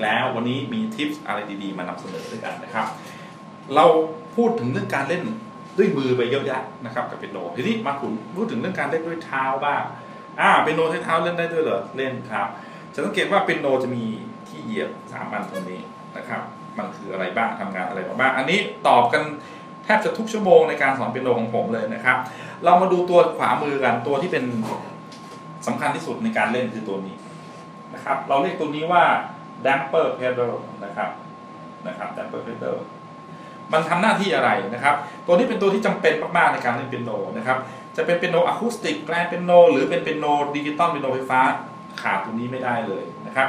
กแล้ว วันนี้มีทิปอะไรดีๆ มานำเสนอด้วยกันนะครับ เราพูดถึงเรื่องการเล่นด้วยมือไปเยอะแยะนะครับกับเปียโนทีนี้มาพูดถึงเรื่องการเล่นด้วยเท้าบ้างอ่าเปียโนใช้เท้าเล่นได้ด้วยเหรอเล่นครับจะสังเกตว่าเปียโนจะมีที่เหยียบสามอันตรงนี้นะครับมันคืออะไรบ้างทำงานอะไรบ้างอันนี้ตอบกันแทบจะทุกชั่วโมงในการสอนเปียโนของผมเลยนะครับ เรามาดูตัวขวามือกันตัวที่เป็นสำคัญที่สุดในการเล่นคือตัวนี้นะครับ เราเรียกตัวนี้ว่า damper pedal นะครับนะครับ damper pedal มันทำหน้าที่อะไรนะครับ ตัวนี้เป็นตัวที่จำเป็นมากๆในการเล่นเปียโนนะครับ จะเป็นเปียโนอะคูสติกแกรนเปียโน หรือเป็นเปียโนดิจิตอลเปียโนไฟฟ้าขาดตรงนี้ไม่ได้เลยนะครับ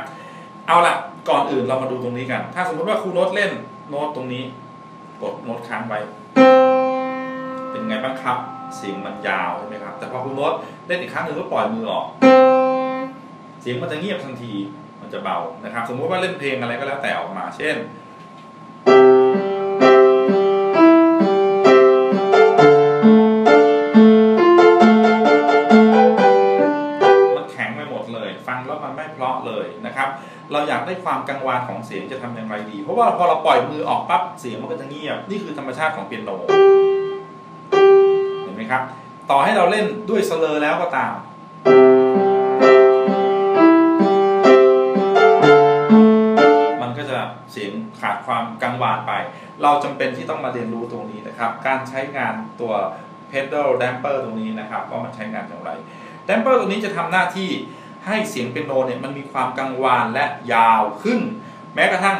เอาละก่อนอื่นเรามาดูตรงนี้กัน ถ้าสมมติว่าครูโน้ตเล่นโน้ตตรงนี้ กดโน้ตค้างไว้ เป็นไงบ้างครับ เสียงมันยาวใช่ไหมครับ แต่พอครูโน้ตเล่นอีกครั้งหนึ่งก็ปล่อยมือออก เสียงมันจะเงียบทันที มันจะเบานะครับ สมมุติว่าเล่นเพลงอะไรก็แล้วแต่ออกมา เช่นมันแข็งไปหมดเลยฟังแล้วมันไม่เพราะเลยนะครับ เราอยากได้ความกังวานของเสียงจะทำอย่างไรดี เพราะว่าพอเราปล่อยมือออกปั๊บเสียงมันก็จะเงียบ นี่คือธรรมชาติของเปียโน เห็นไหมครับ ต่อให้เราเล่นด้วยสเลอร์แล้วก็ตาม เสียงขาดความกังวานไป เราจำเป็นที่ต้องมาเรียนรู้ตรงนี้นะครับ การใช้งานตัว pedal damper ตรงนี้นะครับว่ามันใช้งานอย่างไร damper ตรงนี้จะทำหน้าที่ให้เสียงเปียโนเนี่ยมันมีความกังวานและยาวขึ้น แม้กระทั่ง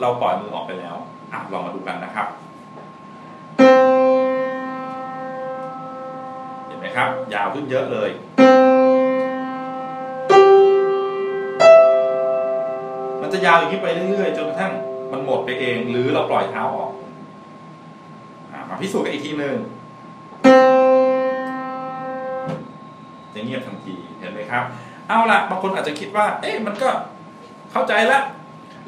เราปล่อยมือออกไปแล้วอะลองมาดูกันนะครับเห็นไหมครับ ยาวขึ้นเยอะเลย มันจะยาวอย่างนี้ไปเรื่อยๆ จนกระทั่งมันหมดไปเอง หรือเราปล่อยเท้าออกอมาพิสูจน์กันอีกทีหนึ่งจะเงียบทันทีเห็นไหมครับ เอาละบางคนอาจจะคิดว่า เอ๊ะมันก็เข้าใจละ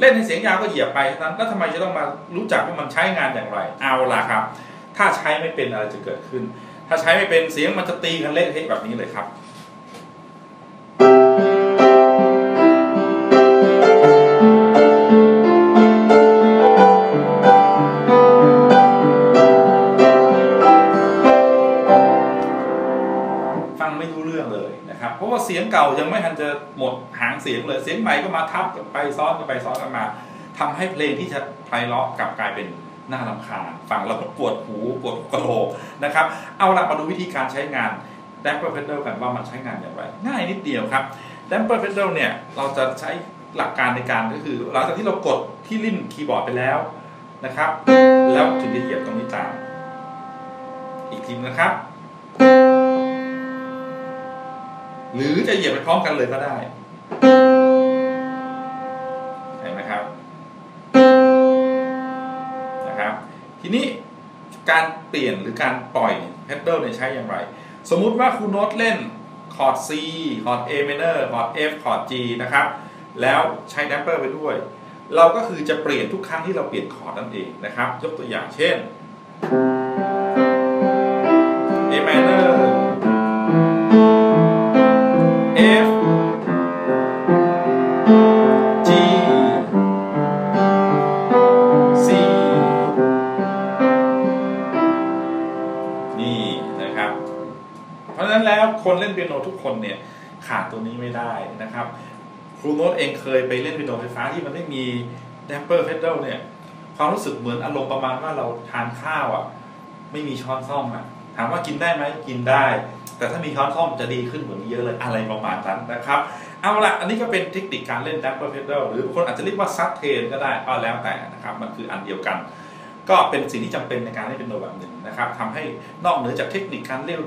เล่นในเสียงยาวก็เหยียบไปนั้นแล้วทำไมจะต้องมารู้จักว่ามันใช้งานอย่างไร เอาละครับ ถ้าใช้ไม่เป็นอะไรจะเกิดขึ้น ถ้าใช้ไม่เป็นเสียงมันจะตีกันเละเทะแบบนี้เลยครับ นะครับเพราะว่าเสียงเก่ายังไม่ทันจะหมดหางเสียงเลยเสียงใหม่ก็มาทับกันไปซ้อนกันไปซ้อนกันมาทำให้เพลงที่จะไพเราะกลับกลายเป็นน่ารำคาญฟังแล้วปวดหูปวดกระโหลกนะครับ เอาละมาดูวิธีการใช้งาน damper pedal กันว่ามันใช้งานอย่างไร ง่ายนิดเดียวครับ damper pedal เนี่ยเราจะใช้หลักการในการก็คือ หลังจากที่เรากดที่ลิ้นคีย์บอร์ดไปแล้วนะครับ แล้วถึงจะเหยียบตรงนี้ตาม อีกทีนะครับ หรือจะเหยียบไปพร้อมกันเลยก็ได้เห็นไหมครับนะครับ ทีนี้การเปลี่ยนหรือการปล่อยเพดเดิลเนี่ยใช้อย่างไร สมมุติว่าคุณโน้ตเล่นคอร์ด C คอร์ด A minor คอร์ด F คอร์ด G นะครับ แล้วใช้แดมเปอร์ไปด้วย เราก็คือจะเปลี่ยนทุกครั้งที่เราเปลี่ยนคอร์ดนั่นเองนะครับ ยกตัวอย่างเช่น นั้นแล้วคนเล่นเปียโนทุกคนเนี่ยขาดตัวนี้ไม่ได้นะครับครูโน้ตเองเคยไปเล่นเปียโนไฟฟ้าที่มันไม่มีแดมเปอร์เพด a l เนี่ยความรู้สึกเหมือนอารมณ์ประมาณว่าเราทานข้าวอะไม่มีช้อนซ่อมอะถามว่ากินได้ไหมกินได้ แต่ถ้ามีช้อนซ่อมจะดีขึ้นกว่านี้เยอะเลยอะไรประมาณนั้นนะครับเอาละอันนี้ก็เป็นเทคนิคการเล่น damper pedal หรือบางคนอาจจะเรียกว่าซับเทนก็ได้ก็แล้วแต่นะครับมันคืออันเดียวกัน ก็เป็นสิ่งที่จำเป็นในการเล่นเป็นโนแบบหนึ่งนะครับทำให้นอกเหนือจากเทคนิคการเล่น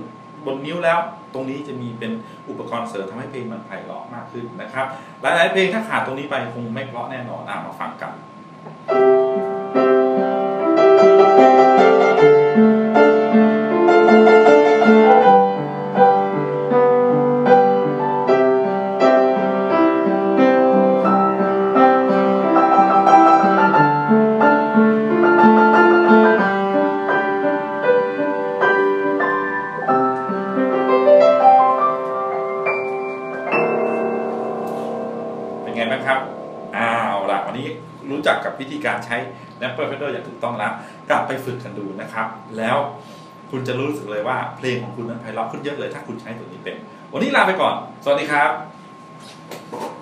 บนนิ้วแล้ว ตรงนี้จะมีเป็นอุปกรณ์เสริมทำให้เพลงมันไพเราะมากขึ้นนะครับ หลายๆเพลงถ้าขาดตรงนี้ไปคงไม่เพราะแน่นอนอะมาฟังกัน ไงบ้างครับอ้าวละวันนี้รู้จักกับวิธีการใช้แรปเปอร์เฟเดอร์อย่างถูกต้องแล้ว กลับไปฝึกกันดูนะครับ แล้วคุณจะรู้สึกเลยว่าเพลงของคุณนั้นไพเราะขึ้นเยอะเลย ถ้าคุณใช้ตัวนี้เป็น วันนี้ลาไปก่อน สวัสดีครับ